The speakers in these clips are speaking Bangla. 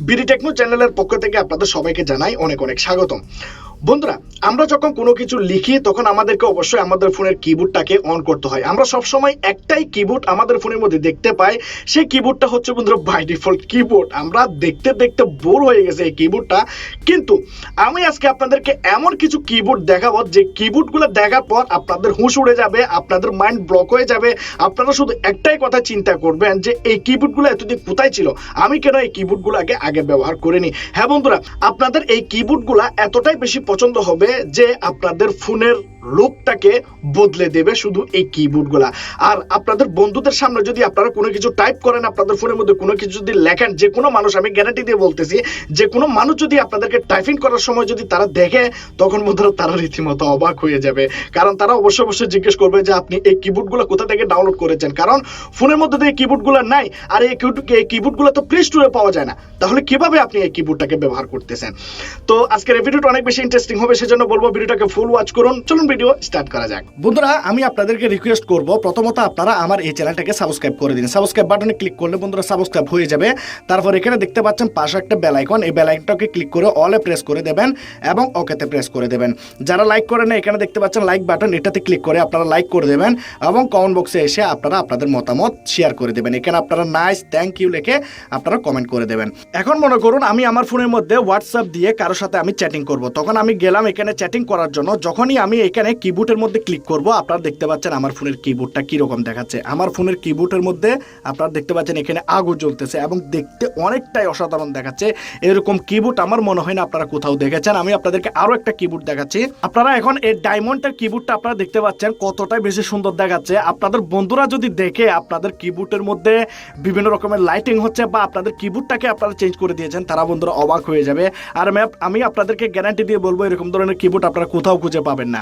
বিডি টেকনো চ্যানেলের পক্ষ থেকে আপনাদের সবাইকে জানাই অনেক অনেক স্বাগতম। বন্ধুরা, আমরা যখন কোনো কিছু লিখি, তখন আমাদেরকে অবশ্যই আমাদের ফোনের কিবোর্ডটাকে অন করতে হয়। আমরা সবসময় একটাই কিবোর্ড আমাদের ফোনের মধ্যে দেখতে পাই। সেই কিবোর্ডটা হচ্ছে বন্ধুরা বাই ডিফল্ট কিবোর্ড আমরা দেখতে দেখতে বোর হয়ে গেছে এই কিবোর্ডটা কিন্তু আমি আজকে আপনাদেরকে এমন কিছু কিবোর্ড দেখাবো, যে কিবোর্ডগুলো দেখার পর আপনাদের হুঁশ উড়ে যাবে, আপনাদের মাইন্ড ব্লক হয়ে যাবে। আপনারা শুধু একটাই কথা চিন্তা করবেন, যে এই কিবোর্ডগুলো এতদিন কোথায় ছিল? আমি কেন এই কিবোর্ডগুলো আগে আগে ব্যবহার করিনি? হ্যাঁ বন্ধুরা, আপনাদের এই কিবোর্ডগুলো এতটাই বেশি পছন্দ হবে যে আপনাদের ফোনের লুকটাকে বদলে দেবে শুধু এই কিবোর্ডগুলা আর আপনাদের বন্ধুদের সামনে যদি আপনারা কোনো কিছু টাইপ করেন, আপনাদের ফোনের মধ্যে কোনো কিছু যদি লেখেন, যে কোনো মানুষ, আমি গ্যারান্টি দিয়ে বলতেছি, যে কোনো মানুষ যদি আপনাদেরকে টাইপিং করার সময় যদি তারা দেখে, তখন বন্ধুরা তারা রীতিমতো অবাক হয়ে যাবে। কারণ তারা অবশ্যই অবশ্যই জিজ্ঞেস করবে যে, আপনি এই কিবোর্ডগুলো কোথা থেকে ডাউনলোড করেছেন? কারণ ফোনের মধ্যে দিয়ে কিবোর্ডগুলো নাই, আর এই কিবোর্ড এই কিবোর্ডগুলো তো প্লে স্টোরে পাওয়া যায় না। তাহলে কীভাবে আপনি এই কিবোর্ডটাকে ব্যবহার করতেছেন? তো আজকের এই ভিডিওটা অনেক বেশি ইন্টারেস্টিং হবে, সেজন্য বলব ভিডিওটাকে ফুল ওয়াচ করুন। চলুন ভিডিও স্টার্ট করা যাক। বন্ধুরা, আমি আপনাদেরকে রিকোয়েস্ট করব, প্রথমত আপনারা আমার এই চ্যানেলটাকে সাবস্ক্রাইব করে দিন। সাবস্ক্রাইব বাটনে ক্লিক করলে বন্ধুরা সাবস্ক্রাইব হয়ে যাবে। তারপর এখানে দেখতে পাচ্ছেন পাশে একটা বেল আইকন এই বেল আইকনটাকে ক্লিক করে অলে প্রেস করে দেবেন এবং ওকেতে প্রেস করে দেবেন। যারা লাইক করেন না এখানে দেখতে পাচ্ছেন লাইক বাটন এটাতে ক্লিক করে আপনারা লাইক করে দেবেন এবং কমেন্ট বক্সে এসে আপনারা আপনাদের মতামত শেয়ার করে দেবেন। এখানে আপনারা নাইস থ্যাংক ইউ লিখে আপনারা কমেন্ট করে দেবেন। এখন মনে করুন, আমি আমার ফোনের মধ্যে হোয়াটসঅ্যাপ দিয়ে কারোর সাথে আমি চ্যাটিং করব। তখন আমি গেলাম এখানে চ্যাটিং করার জন্য। যখনই আমি এখানে কিবোর্ডের মধ্যে ক্লিক করব। আপনারা দেখতে পাচ্ছেন আমার ফোনের কিবোর্ডটা কীরকম দেখাচ্ছে। আমার ফোনের কিবোর্ডের মধ্যে আপনারা দেখতে পাচ্ছেন এখানে আগুন জ্বলতেছে এবং দেখতে অনেকটাই অসাধারণ দেখাচ্ছে। এরকম কিবোর্ড আমার মনে হয় না আপনারা কোথাও দেখেছেন। আমি আপনাদেরকে আরও একটা কিবোর্ড দেখাচ্ছি। আপনারা এখন এই ডায়মন্ডের কিবোর্ডটা আপনারা দেখতে পাচ্ছেন কতটাই বেশি সুন্দর দেখাচ্ছে। আপনাদের বন্ধুরা যদি দেখে আপনাদের কিবোর্ডের মধ্যে বিভিন্ন রকমের লাইটিং হচ্ছে বা আপনাদের কিবোর্ডটাকে আপনারা চেঞ্জ করে দিয়েছেন, তারা বন্ধুরা অবাক হয়ে যাবে। আর ম্যাপ আমি আপনাদেরকে গ্যারান্টি দিয়ে বলব, এরকম ধরনের কিবোর্ড আপনারা কোথাও খুঁজে পাবেন না।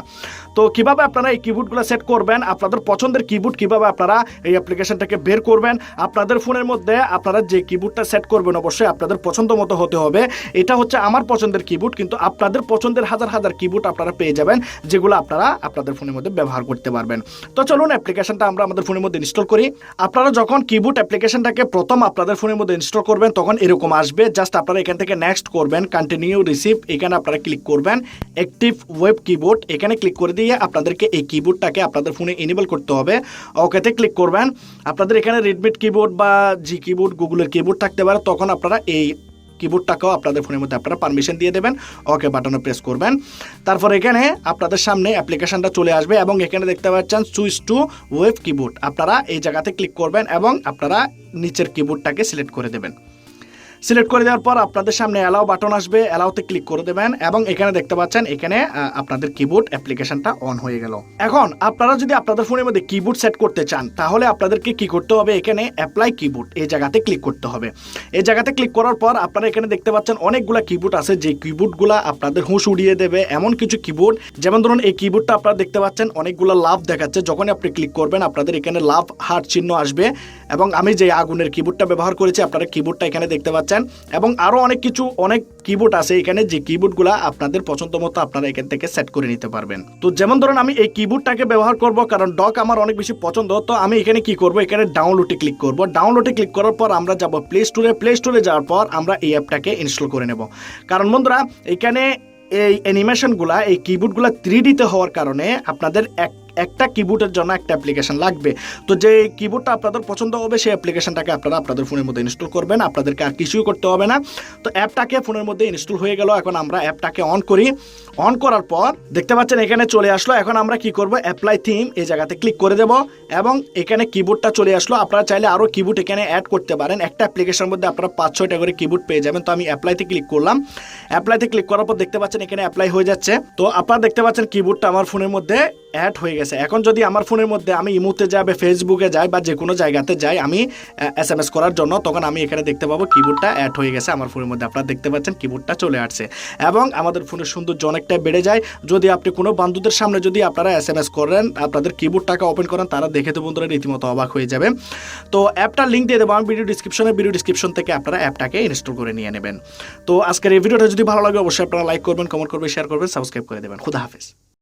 তো কীভাবে আপনারা এই কিবোর্ডগুলো সেট করবেন, আপনাদের পছন্দের কিবোর্ড কীভাবে আপনারা এই অ্যাপ্লিকেশনটাকে বের করবেন, আপনাদের ফোনের মধ্যে আপনারা যে কিবোর্ডটা সেট করবেন অবশ্যই আপনাদের পছন্দ মতো হতে হবে। এটা হচ্ছে আমার পছন্দের কিবোর্ড কিন্তু আপনাদের পছন্দের হাজার হাজার কিবোর্ড আপনারা পেয়ে যাবেন, যেগুলো আপনারা আপনাদের ফোনের মধ্যে ব্যবহার করতে পারবেন। তো চলুন অ্যাপ্লিকেশনটা আমরা আমাদের ফোনের মধ্যে ইনস্টল করি। আপনারা যখন কিবোর্ড অ্যাপ্লিকেশনটাকে প্রথম আপনাদের ফোনের মধ্যে ইনস্টল করবেন, তখন এরকম আসবে। জাস্ট আপনারা এখান থেকে নেক্সট করবেন কন্টিনিউ রিসিভ এখানে আপনারা ক্লিক করবেন অ্যাক্টিভ ওয়েব কিবোর্ড এখানে ক্লিক করে দিয়ে আপনাদেরকে এই কিবোর্ডটাকে আপনাদের ফোনে এনেবল করতে হবে। ওকেতে ক্লিক করবেন। আপনাদের এখানে রেডমিট কিবোর্ড বা জি কিবোর্ড গুগলের কিবোর্ড থাকতে পারে। তখন আপনারা এই কিবোর্ডটাকেও আপনাদের ফোনের মধ্যে আপনারা পারমিশন দিয়ে দেবেন। ওকে বাটনে প্রেস করবেন। তারপর এখানে আপনাদের সামনে অ্যাপ্লিকেশনটা চলে আসবে এবং এখানে দেখতে পাচ্ছেন সুইচ টু ওয়েব কিবোর্ড আপনারা এই জায়গাতে ক্লিক করবেন এবং আপনারা নিচের কিবোর্ডটাকে সিলেক্ট করে দেবেন। সিলেক্ট করে দেওয়ার পর আপনাদের সামনে অ্যালাও বাটন আসবে। অ্যালাউতে ক্লিক করে দেবেন এবং এখানে দেখতে পাচ্ছেন, এখানে আপনাদের কিবোর্ড অ্যাপ্লিকেশনটা অন হয়ে গেল। এখন আপনারা যদি আপনাদের ফোনের মধ্যে কিবোর্ড সেট করতে চান, তাহলে আপনাদেরকে কি করতে হবে? এখানে অ্যাপ্লাই কিবোর্ড এই জায়গাতে ক্লিক করতে হবে। এই জায়গাতে ক্লিক করার পর আপনারা এখানে দেখতে পাচ্ছেন, অনেকগুলো কিবোর্ড আছে। যে কিবোর্ডগুলো আপনাদের হুঁশ উড়িয়ে দেবে, এমন কিছু কিবোর্ড যেমন ধরুন, এই কিবোর্ডটা আপনারা দেখতে পাচ্ছেন, অনেকগুলো লাভ দেখাচ্ছে। যখনই আপনি ক্লিক করবেন, আপনাদের এখানে লাভ হার্ট চিহ্ন আসবে। এবং আমি যে আগুনের কিবোর্ডটা ব্যবহার করেছি, আপনারা কিবোর্ডটা এখানে দেখতে পাচ্ছেন। এবং আরও অনেক কিছু, অনেক কিবোর্ড আছে এখানে, যে কিবোর্ডগুলো আপনাদের পছন্দ মতো আপনারা এখান থেকে সেট করে নিতে পারবেন। তো যেমন ধরুন, আমি এই কিবোর্ডটাকে ব্যবহার করব, কারণ ডক আমার অনেক বেশি পছন্দ, তো আমি এখানে কি করব? এখানে ডাউনলোডে ক্লিক করব। ডাউনলোডে ক্লিক করার পর আমরা যাব প্লে স্টোরে প্লে স্টোরে যাওয়ার পর আমরা এই অ্যাপটাকে ইনস্টল করে নেব। কারণ বন্ধুরা, এখানে এই অ্যানিমেশনগুলা এই কিবোর্ডগুলো থ্রি ডিতে হওয়ার কারণে আপনাদের এক একটা কিবোর্ডের জন্য একটা অ্যাপ্লিকেশন লাগবে। তো যে কিবোর্ডটা আপনাদের পছন্দ হবে, সেই অ্যাপ্লিকেশনটাকে আপনারা আপনাদের ফোনের মধ্যে ইনস্টল করবেন। আপনাদেরকে আর কিছুই করতে হবে না। তো অ্যাপটাকে ফোনের মধ্যে ইনস্টল হয়ে গেল। এখন আমরা অ্যাপটাকে অন করি। অন করার পর দেখতে পাচ্ছেন, এখানে চলে আসলো। এখন আমরা কি করব? অ্যাপ্লাই থিম এই জায়গাতে ক্লিক করে দেব এবং এখানে কিবোর্ডটা চলে আসলো। আপনারা চাইলে আরও কিবোর্ড এখানে অ্যাড করতে পারেন। একটা অ্যাপ্লিকেশনের মধ্যে আপনারা পাঁচ, ছয়টা করে কিবোর্ড পেয়ে যাবেন। তো আমি অ্যাপ্লাইতে ক্লিক করলাম। অ্যাপ্লাইতে ক্লিক করার পর দেখতে পাচ্ছেন, এখানে অ্যাপ্লাই হয়ে যাচ্ছে। তো আপনারা দেখতে পাচ্ছেন কিবোর্ডটা আমার ফোনের মধ্যে অ্যাড হয়ে গেছে। এখন যদি আমার ফোনের মধ্যে আমি ইমোতে যাই বা ফেসবুকে যাই বা যে কোনো জায়গাতে যাই, আমি এস এম এস করার জন্য, তখন আমি এখানে দেখতে পাবো কিবোর্ডটা অ্যাড হয়ে গেছে আমার ফোনের মধ্যে। আপনারা দেখতে পাচ্ছেন কিবোর্ডটা চলে আসছে। এবং আমাদের ফোনের সৌন্দর্য অনেকটাই বেড়ে যায়। যদি আপনি কোনো বন্ধুদের সামনে যদি আপনারা এস এম এস করেন, আপনাদের কিবোর্ডটাকে ওপেন করেন, তারা দেখে তো বন্ধুরা রীতিমতো অবাক হয়ে যাবে। তো অ্যাপটার লিঙ্ক দিয়ে দেবো। আমি ভিডিও ডিসক্রিপশনে ভিডিও ডিসক্রিপশন থেকে আপনারা অ্যাপটাকে ইনস্টল করে নিয়ে নেবেন। তো আজকের এই ভিডিওটা যদি ভালো লাগে, অবশ্যই আপনারা লাইক করবেন কমেন্ট করবেন শেয়ার করবেন সাবস্ক্রাইব করে দেবেন। খুদা হাফেজ।